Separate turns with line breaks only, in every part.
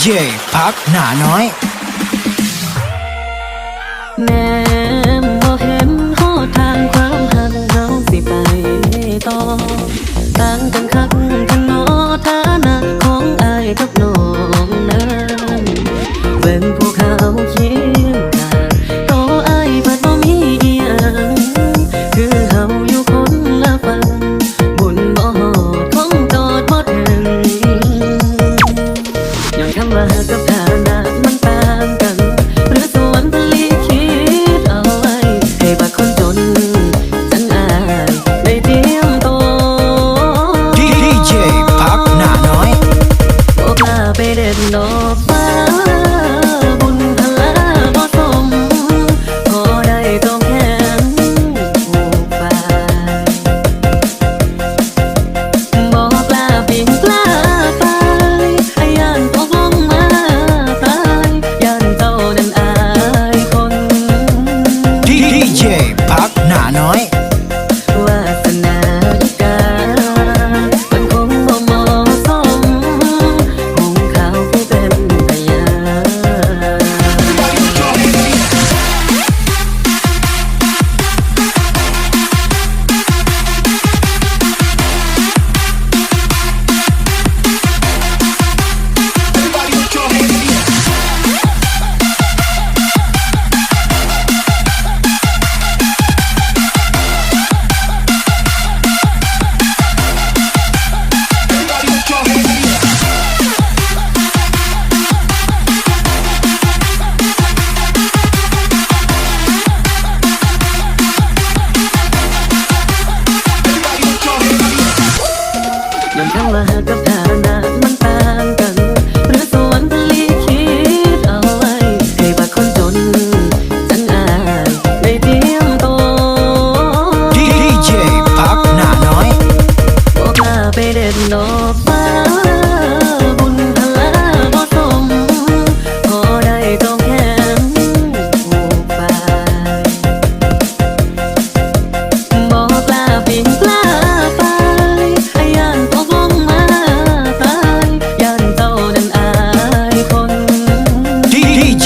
เจพักหนาน้อย
แม่บ่เห็นหอทางความหักเราสิไปต่อต่างกัน เด็ดดอกฟ้าบุญพลาบ่สมพอได้ต้องแข็งผูกไปบอกล้าปิ่งกล้าไปย่านตกลงมาตายย่านเจ้านั้นอายคนดีเจพักหนาน้อย แค่ว่าหากับฐานะมันต่างกัน หรือสวรรค์ผลิคิดเอาไว้ ให้บักคนจนจังอายในเทียมโต
ดีเจพักหน้าน้อย
บอกลาไปเด็ดดอกฟ้า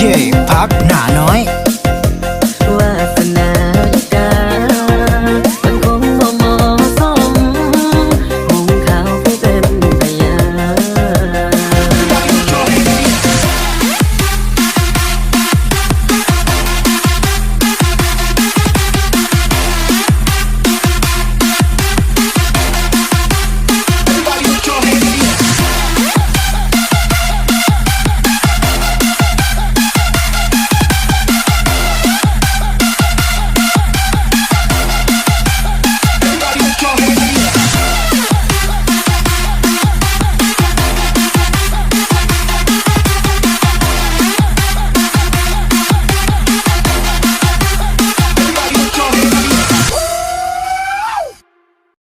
ย
พักหนาน้อย